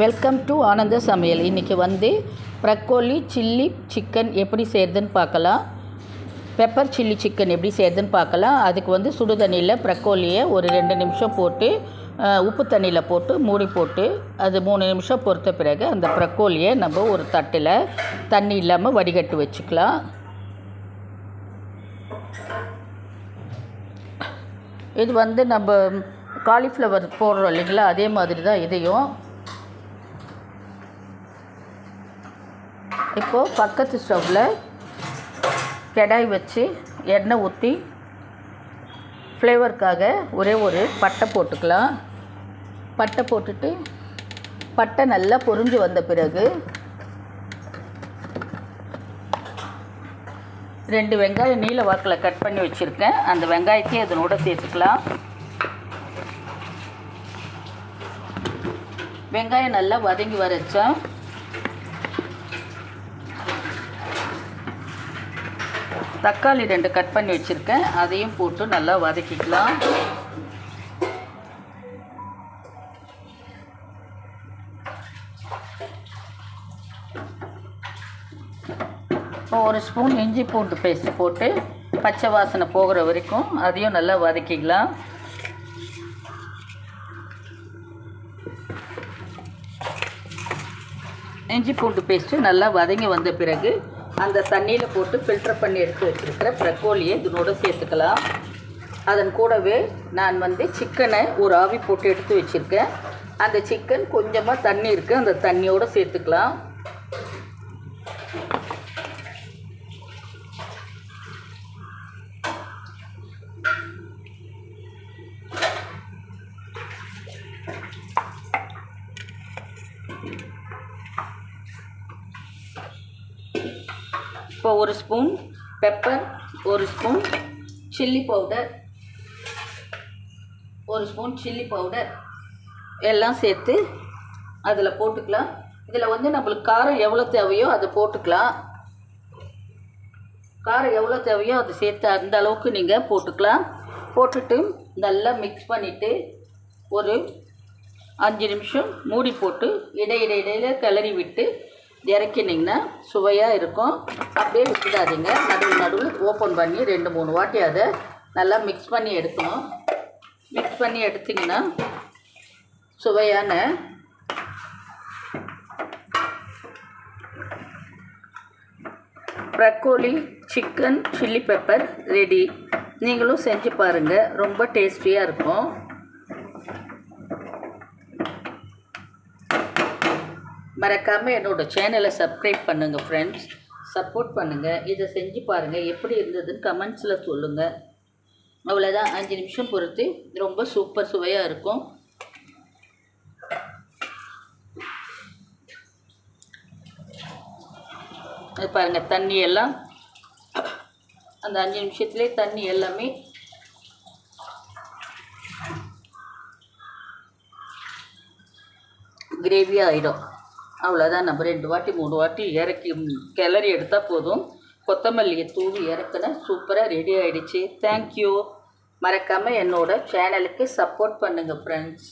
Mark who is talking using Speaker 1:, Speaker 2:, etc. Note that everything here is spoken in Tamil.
Speaker 1: வெல்கம் டு ஆனந்த சமையல் இன்றைக்கி வந்து ப்ரக்கோலி சில்லி சிக்கன் எப்படி செய்கிறதுன்னு பார்க்கலாம். பெப்பர் சில்லி சிக்கன் எப்படி செய்கிறதுன்னு பார்க்கலாம். அதுக்கு வந்து சுடு தண்ணியில் ப்ரக்கோலியை ஒரு ரெண்டு நிமிஷம் போட்டு உப்பு தண்ணியில் போட்டு மூடி போட்டு அது மூணு நிமிஷம் பொறுத்த பிறகு அந்த ப்ரக்கோலியை நம்ம ஒரு தட்டில் தண்ணி இல்லாமல் வடிகட்டி வச்சுக்கலாம். இது வந்து நம்ம காலிஃப்ளவர் போடுறோம் இல்லைங்களா? அதே மாதிரி தான் இதையும். இப்போது பக்கத்து ஸ்டவ்வில் கடாய் வச்சு எண்ணெய் ஊற்றி ஃப்ளேவருக்காக ஒரே ஒரு பட்டை போட்டுக்கலாம். பட்டை போட்டுட்டு பட்டை நல்லா பொறிஞ்சு வந்த பிறகு ரெண்டு வெங்காயம் நீல வாக்கில் கட் பண்ணி வச்சுருக்கேன். அந்த வெங்காயத்தையும் அதனோட சேர்த்துக்கலாம். வெங்காயம் நல்லா வதங்கி வரைச்சோம் தக்காளி ரெண்டு கட் பண்ணி வச்சுருக்கேன். அதையும் போட்டு நல்லா வதக்கிக்கலாம். இப்போ ஒரு ஸ்பூன் இஞ்சி பூண்டு பேஸ்ட்டு போட்டு பச்சை வாசனை போகிற வரைக்கும் அதையும் நல்லா வதக்கிக்கலாம். இஞ்சி பூண்டு பேஸ்ட்டு நல்லா வதங்கி வந்த பிறகு அந்த தண்ணியில் போட்டு ஃபில்டர் பண்ணி எடுத்து வச்சுருக்கிற ப்ரக்கோலியை இதனோட சேர்த்துக்கலாம். அதன் கூடவே நான் வந்து சிக்கனை ஒரு ஆவி போட்டு எடுத்து வச்சுருக்கேன். அந்த சிக்கன் கொஞ்சமாக தண்ணி இருக்குது அந்த தண்ணியோடு சேர்த்துக்கலாம். இப்போ ஒரு ஸ்பூன் பெப்பர் ஒரு ஸ்பூன் சில்லி பவுடர் ஒரு ஸ்பூன் சில்லி பவுடர். எல்லாம் சேர்த்து அதில் போட்டுக்கலாம். இதில் வந்து நம்மளுக்கு காரம் எவ்வளோ தேவையோ அதை போட்டுக்கலாம். காரம் எவ்வளோ தேவையோ அதை சேர்த்து அந்த அளவுக்கு நீங்கள் போட்டுக்கலாம். போட்டுட்டு நல்லா மிக்ஸ் பண்ணிவிட்டு ஒரு அஞ்சு நிமிஷம் மூடி போட்டு இடை இடை கிளறி விட்டு இறக்கினீங்கன்னா சுவையாக இருக்கும். அப்படியே விட்டுடாதீங்க. நடுவில் நடுவில் ஓப்பன் பண்ணி ரெண்டு மூணு வாட்டி அதை நல்லா மிக்ஸ் பண்ணி எடுக்கணும். மிக்ஸ் பண்ணி எடுத்திங்கன்னா சுவையான broccoli chicken chilli pepper ready நீங்களும் செஞ்சு பாருங்கள் ரொம்ப டேஸ்டியாக இருக்கும். மறக்காமல் என்னோடய சேனலை சப்ஸ்கிரைப் பண்ணுங்கள் ஃப்ரெண்ட்ஸ் சப்போர்ட் பண்ணுங்கள் இதை செஞ்சு பாருங்கள் எப்படி இருந்ததுன்னு கமெண்ட்ஸில் சொல்லுங்கள் அவ்வளோதான் அஞ்சு நிமிஷம் பொறுத்து ரொம்ப சூப்பர் சுவையாக இருக்கும். அது பாருங்கள் தண்ணி எல்லாம். அந்த அஞ்சு நிமிஷத்துலேயே தண்ணி எல்லாமே கிரேவியாக ஆகிடும் அவ்வளோதான் நம்ம ரெண்டு வாட்டி மூணு வாட்டி இறக்கி கிளறி எடுத்தால் போதும். கொத்தமல்லியை தூவி இறக்குன சூப்பராக ரெடி ஆகிடுச்சு தேங்க்யூ மறக்காமல் என்னோடய சேனலுக்கு சப்போர்ட் பண்ணுங்கள் ஃப்ரெண்ட்ஸ்